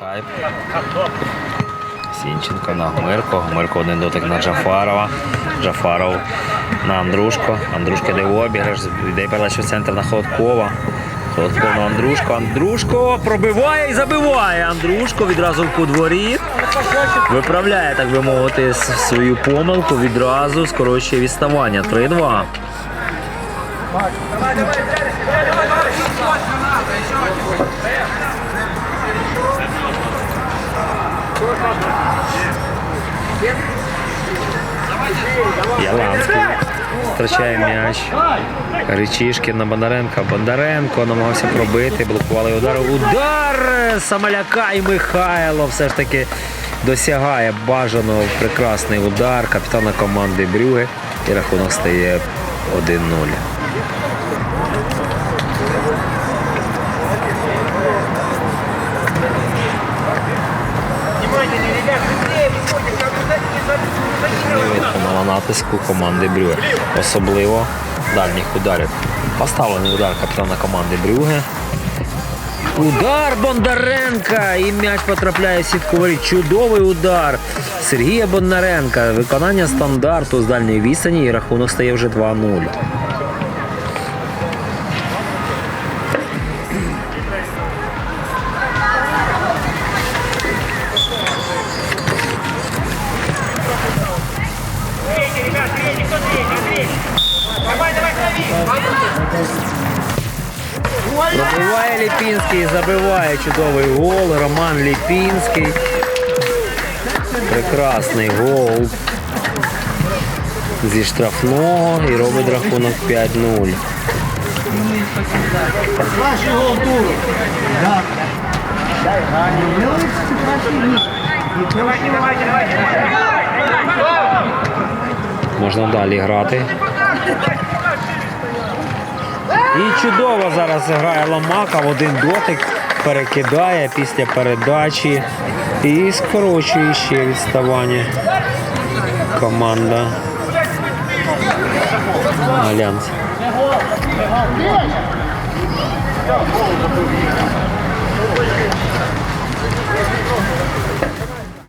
Хайп. Сінченко на Гмирко. Гмирко один дотик на Джафарова. Джафаров на Андрушко. Андрушко йде в обіграш. Йде передача в центр на Холодкова. Холодков на Андрушко. Андрушко пробиває і забиває. Андрушко відразу в подворіт. Виправляє, так би мовити, свою помилку. Відразу скорочує відставання. 3-2. Яланський втрачає м'яч. Речішкін на Бондаренка. Бондаренко намагався пробити, блокували удар. Удар Самоляка і Михайло все ж таки досягає бажаного прекрасний удар капітана команди Брюге. І рахунок стає 1-0. Виконала натиску команди Брюге. Особливо дальніх ударів. Поставлений удар капітана команди Брюге. Удар Бондаренка! І м'яч потрапляє в сітку воріт. Чудовий удар Сергія Бондаренка. Виконання стандарту з дальньої відстані і рахунок стає вже 2-0. Третий. Андрей. Давай, давай, лови. Пробиває Ліпінський, забиває чудовий гол. Роман Ліпінський. Прекрасний гол. Зі штрафного і робить рахунок 5-0. Ваші гол туру. Давайте, давайте, давайте. Можна далі грати. І чудово зараз грає Ломака в один дотик, перекидає після передачі і скорочує ще відставання. Команда Альянс.